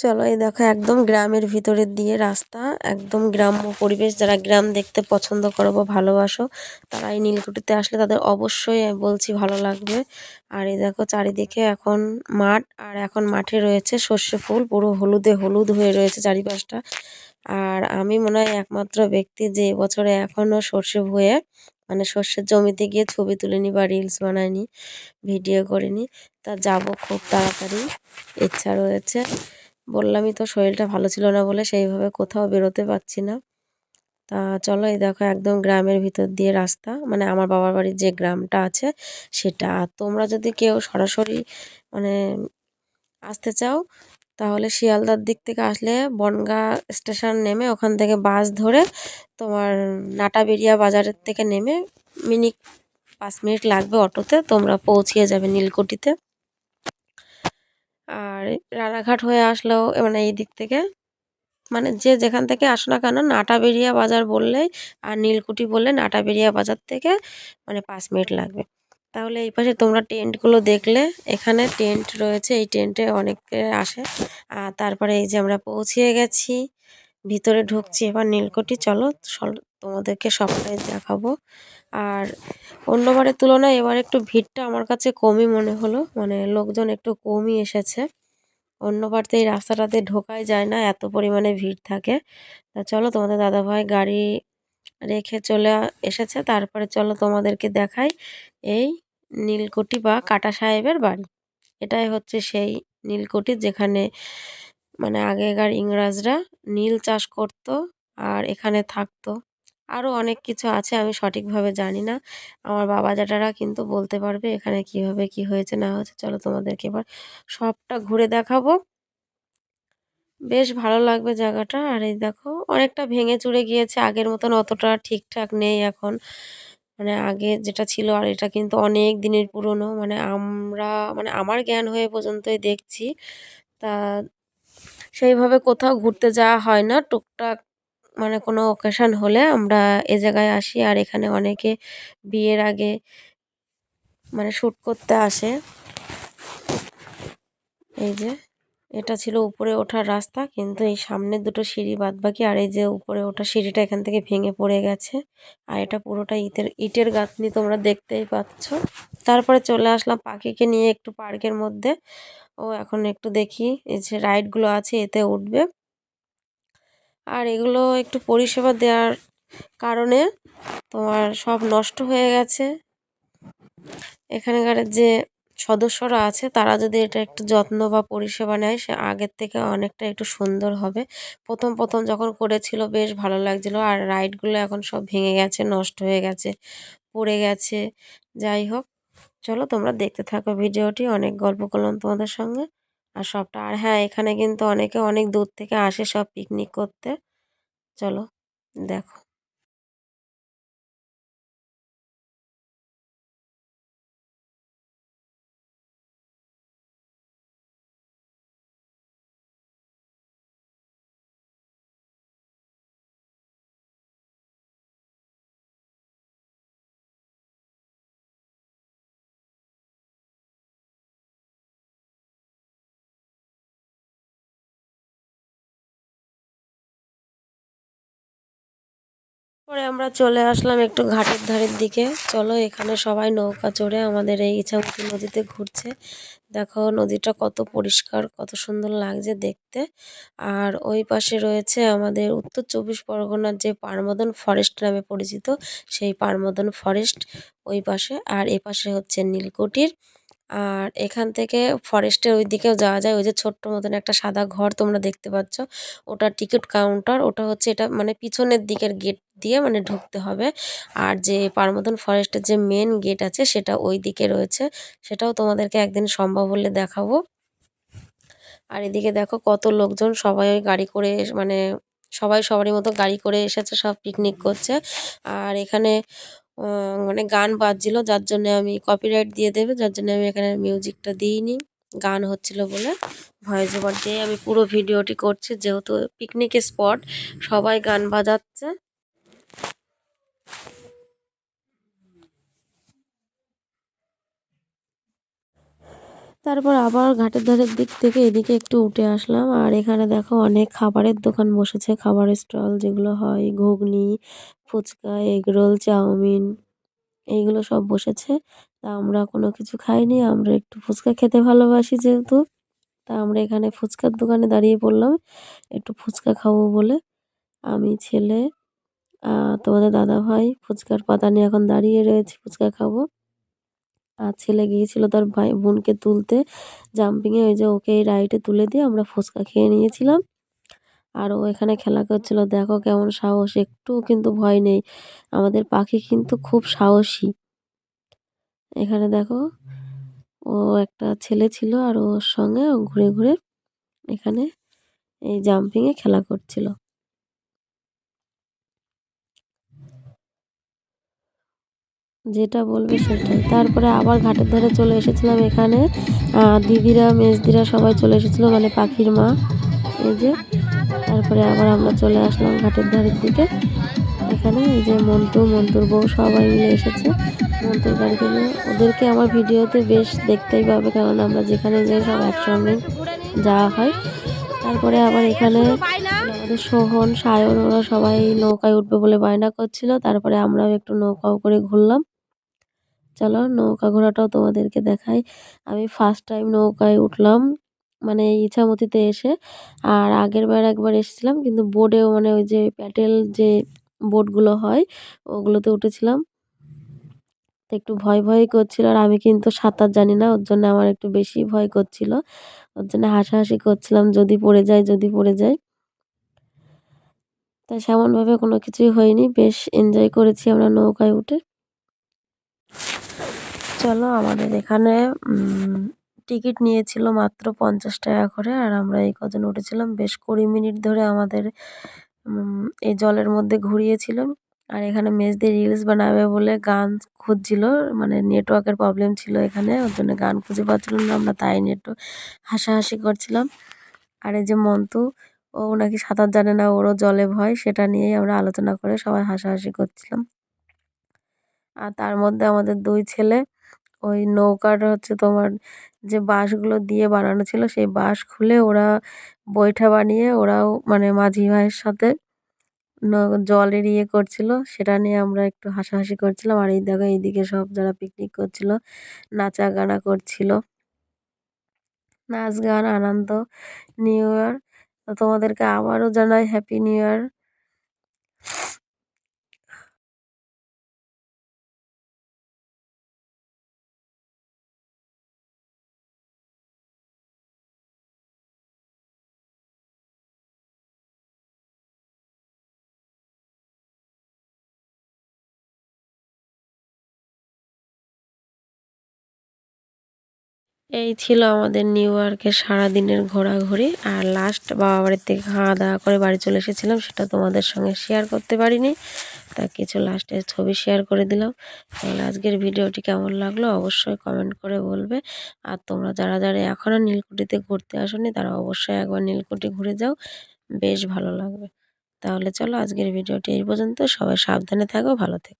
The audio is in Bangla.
চলো এই দেখো একদম গ্রামের ভিতরের দিয়ে রাস্তা, একদম গ্রাম্য পরিবেশ। যারা গ্রাম দেখতে পছন্দ করো বা ভালোবাসো তারা এই নীলকুঠিতে আসলে তাদের অবশ্যই বলছি ভালো লাগবে। আর এই দেখো চারিদিকে এখন মাঠ, আর এখন মাঠে রয়েছে সর্ষে ফুল, পুরো হলুদে হলুদ হয়ে রয়েছে চারিপাশটা। আর আমি মনে হয় একমাত্র ব্যক্তি যে এবছরে এখনও সর্ষে ভুয়ে মানে সর্ষের জমিতে গিয়ে ছবি তুলিনি বা রিলস বানাইনি, ভিডিও করিনি। তা যাব খুব তাড়াতাড়ি, ইচ্ছা রয়েছে। বললামই তো শরীরটা ভালো ছিল না বলে সেইভাবে কোথাও বেরোতে পারছি না। তা চলো এই দেখো একদম গ্রামের ভিতর দিয়ে রাস্তা মানে আমার বাবার বাড়ির যে গ্রামটা আছে সেটা। তোমরা যদি কেউ সরাসরি মানে আসতে চাও, তাহলে শিয়ালদার দিক থেকে আসলে বনগা স্টেশন নেমে ওখান থেকে বাস ধরে তোমার নাটাবেরিয়া বাজারের থেকে নেমে মিনিট পাঁচ মিনিট লাগবে অটোতে, তোমরা পৌঁছিয়ে যাবে নীলকুঠিতে। আর রানাঘাট হয়ে আসলেও মানে এই দিক থেকে। মানে যে যেখান থেকে আসো না কেন নাটাবেরিয়া বাজার বললেই আর নীলকুঠি বললে নাটাবেরিয়া বাজার থেকে মানে পাঁচ মিনিট লাগবে। তাহলে এই পাশে তোমরা টেন্টগুলো দেখলে, এখানে টেন্ট রয়েছে, এই টেন্টে অনেকে আসে। আর তারপরে এই যে আমরা পৌঁছিয়ে গেছি, ভিতরে ঢুকছি এবার নীলকুঠি। চলো তোমাদেরকে সবটাই দেখাবো। আর অন্যবারের তুলনায় এবার একটু ভিড়টা আমার কাছে কমই মনে হলো। মানে লোকজন একটু কমই এসেছে। অন্যবার তো এই রাস্তাটাতে ঢোকাই যায় না, এত পরিমাণে ভিড় থাকে। তা চলো তোমাদের দাদাভাই গাড়ি রেখে চলে এসেছে। তারপরে চলো তোমাদেরকে দেখাই এই নীলকুঠি বা কাটা সাহেবের বাড়ি। এটাই হচ্ছে সেই নীলকুঠি যেখানে মানে আগেকার ইংরাজরা নীল চাষ করত আর এখানে থাকতো। আরও অনেক কিছু আছে, আমি সঠিকভাবে জানি না। আমার বাবা জ্যাঠারা কিন্তু বলতে পারবে এখানে কীভাবে কি হয়েছে, না হয়েছে। চলো তোমাদেরকে এবার সবটা ঘুরে দেখাবো। বেশ ভালো লাগবে জায়গাটা। আর এই দেখো, অনেকটা ভেঙে চুরে গিয়েছে। আগের মতন অতটা ঠিকঠাক নেই এখন। মানে আগে যেটা ছিল, আর এটা কিন্তু অনেক দিনের পুরনো। মানে আমরা মানে আমার জ্ঞান হয়ে পর্যন্তই দেখছি। তা সেইভাবে কোথাও ঘুরতে যাওয়া হয় না। টুকটাক মানে কোনো অকেশান হলে আমরা এ জায়গায় আসি আর এখানে অনেকে বিয়ের আগে মানে শ্যুট করতে আসে। এই যে, এটা ছিল উপরে ওঠার রাস্তা, কিন্তু এই সামনের দুটো সিঁড়ি বাদ বাকি আর এই যে উপরে ওঠা সিঁড়িটা এখান থেকে ভেঙে পড়ে গেছে। আর এটা পুরোটা ইটের ইটের গাঁথনি তোমরা দেখতেই পাচ্ছ। তারপরে চলে আসলাম পাখিকে নিয়ে একটু পার্কের মধ্যে। ও এখন একটু দেখি, এই যে রাইডগুলো আছে, এতে উঠবে। আর এগুলো একটু পরিষেবা দেওয়ার কারণে তোমার সব নষ্ট হয়ে গেছে। এখানকার যে সদস্যরা আছে, তারা যদি এটা একটু যত্ন বা পরিষেবা নেয়, সে আগের থেকে অনেকটা একটু সুন্দর হবে। প্রথম প্রথম যখন করেছিল, বেশ ভালো লাগছিল। আর রাইডগুলো এখন সব ভেঙে গেছে, নষ্ট হয়ে গেছে, পড়ে গেছে। যাই হোক, চলো তোমরা দেখতে থাকো ভিডিওটি। অনেক গল্প করলাম তোমাদের সঙ্গে। আর সবটা, আর হ্যাঁ এখানে কিন্তু অনেকে অনেক দূর থেকে আসে সব পিকনিক করতে। চলো, দেখো। পরে আমরা চলে আসলাম একটু ঘাটের ধারের দিকে। চলো, এখানে সবাই নৌকা চড়ে আমাদের এই ইছামতি নদীতে ঘুরছে। দেখো, নদীটা কত পরিষ্কার, কত সুন্দর লাগছে দেখতে। আর ওই পাশে রয়েছে আমাদের উত্তর চব্বিশ পরগনার যে পারমদন ফরেস্ট নামে পরিচিত, সেই পারমদন ফরেস্ট ওই পাশে। আর এ পাশে হচ্ছে নীলকুঠির। আর এখান থেকে ফরেস্টের ওই দিকেও যাওয়া যায়। ওই যে ছোট্ট মতন একটা সাদা ঘর তোমরা দেখতে পাচ্ছ। ওটা টিকিট কাউন্টার ওটা হচ্ছে এটা মানে পিছনের দিকের গেট দিয়ে মানে ঢুকতে হবে। আর যে পারমদন ফরেস্টের যে মেন গেট আছে, সেটা ওই দিকে রয়েছে। সেটাও তোমাদেরকে একদিন সম্ভব হলে দেখাবো। আর এদিকে দেখো কত লোকজন সবাই ওই গাড়ি করে মানে সবাই সবারই মতো গাড়ি করে এসেছে, সব পিকনিক করছে। আর এখানে মানে গান বাজছিল, যার জন্য আমি কপিরাইট দিয়ে দেবে, যার জন্য আমি এখানে মিউজিকটা দিইনি। গান হচ্ছিল বলে ভয়েস ওভার দিয়ে আমি পুরো ভিডিওটি করছি, যেহেতু পিকনিক স্পট সবাই গান বাজাচ্ছে। তারপর আবার ঘাটের ধারের দিক থেকে এদিকে একটু উঠে আসলাম। আর এখানে দেখো অনেক খাবারের দোকান বসেছে। খাবারের স্টল যেগুলো হয়, ঘুগনি, ফুচকা এগরোল চাউমিন, এইগুলো সব বসেছে। তা আমরা কোনো কিছু খাইনি, আমরা একটু ফুচকা খেতে ভালোবাসি যেহেতু। তা আমরা এখানে ফুচকার দোকানে দাঁড়িয়ে পড়লাম, একটু ফুচকা খাব বলে। আমি, ছেলে তোমাদের দাদা ভাই ফুচকার পাতা নিয়ে এখন দাঁড়িয়ে রয়েছে, ফুচকা খাব। ছেলে গিয়েছিল তার ভাই, বোনকে তুলতে। জাম্পিংয়ে ওই যে ওকে এই রাইডে তুলে দিয়ে আমরা ফুচকা খেয়ে নিয়েছিলাম। আর ও এখানে খেলা করছিল, দেখো কেমন সাহস। একটুও কিন্তু ভয় নেই। আমাদের পাখি কিন্তু খুব সাহসী। এখানে দেখো, ও একটা ছেলে ছিল আর ওর সঙ্গে ঘুরে ঘুরে এখানে এই জাম্পিংয়ে খেলা করছিল। যেটা বলবে সেটাই। তারপরে আবার ঘাটের ধারে চলে এসেছিলাম এখানে। দিদিরা, মেজদিরা সবাই চলে এসেছিল মানে পাখির মা। এই যে, তারপরে আবার আমরা চলে আসলাম ঘাটের ধারের দিকে। এখানে এই যে মন্টু, মন্টুর বউ সবাই মিলে এসেছে। মন্টুর গাড়িতে নিয়ে ওদেরকে আমার ভিডিওতে বেশ দেখতেই পাবে, কারণ আমরা যেখানে যাই সব একসঙ্গে যাওয়া হয়। তারপরে আবার এখানে আমাদের সোহন, সায়ন, ওরা সবাই নৌকায় উঠবে বলে বায়না করছিল। তারপরে আমরাও একটু নৌকাও করে ঘুরলাম। চলো নৌকা ঘোরাটাও তোমাদেরকে দেখাই। আমি ফার্স্ট টাইম নৌকায় উঠলাম মানে ইছামতিতে এসে, আর আগের বার একবার এসেছিলাম, কিন্তু বোর্ডেও মানে ওই যে প্যাটেল যে বোটগুলো হয়, ওগুলোতে উঠেছিলাম। তো একটু ভয় ভয় করছিল, আর আমি কিন্তু সাঁতার জানি না, ওর জন্য আমার একটু বেশি ভয় করছিল। ওর জন্য হাসাহাসি করছিলাম, যদি পড়ে যায়, যদি পড়ে যায়। তাই সেমনভাবে কোনো কিছুই হয়নি, বেশ এনজয় করেছি আমরা নৌকায় উঠে। চলো আমাদের এখানে টিকিট নিয়েছিল মাত্র পঞ্চাশ টাকা করে আর আমরা এই কজন উঠেছিলাম বেশ কুড়ি মিনিট ধরে আমাদের এই জলের মধ্যে ঘুরিয়েছিলাম আর এখানে মেজদের রিলস বানাবে বলে গান খুঁজছিল মানে নেটওয়ার্কের প্রবলেম ছিল এখানে, ওর জন্য গান খুঁজে পাচ্ছিলাম না, আমরা তাই একটু হাসাহাসি করছিলাম। আর এই যে মন্তু ও নাকি সাঁতার জানে না, ওরও জলে ভয়, সেটা নিয়েই আমরা আলোচনা করে সবাই হাসাহাসি করছিলাম। আর তার মধ্যে আমাদের দুই ছেলে ওই নৌকার হচ্ছে তোমার যে বাঁশগুলো দিয়ে বানানো ছিল, সেই বাঁশ খুলে ওরা বৈঠা বানিয়ে ওরাও মানে মাঝি ভাইয়ের সাথে জলের ইয়ে করছিল। সেটা নিয়ে আমরা একটু হাসাহাসি করছিলাম। আর এই দেখো, এইদিকে সব যারা পিকনিক করছিল নাচা গানা করছিল। নাচ গান, আনন্দ নিউ ইয়ার তোমাদেরকে আবারও জানাই হ্যাপি নিউ ইয়ার এই ছিল আমাদের নিউ ইয়র্কের সারাদিনের ঘোরাঘুরি। আর লাস্ট বাবা বাড়ির থেকে খাওয়া দাওয়া করে বাড়ি চলে এসেছিলাম, সেটা তোমাদের সঙ্গে শেয়ার করতে পারিনি। তা কিছু লাস্টে ছবি শেয়ার করে দিলাম। তাহলে আজকের ভিডিওটি কেমন লাগল অবশ্যই কমেন্ট করে বলবে। আর তোমরা যারা যারা এখনও নীলকুঠিতে ঘুরতে আসনি, তারা অবশ্যই একবার নীলকুঠি ঘুরে যাও, বেশ ভালো লাগবে। তাহলে চলো আজকের ভিডিওটি এই পর্যন্ত। সবাই সাবধানে থাকো, ভালো থেকো।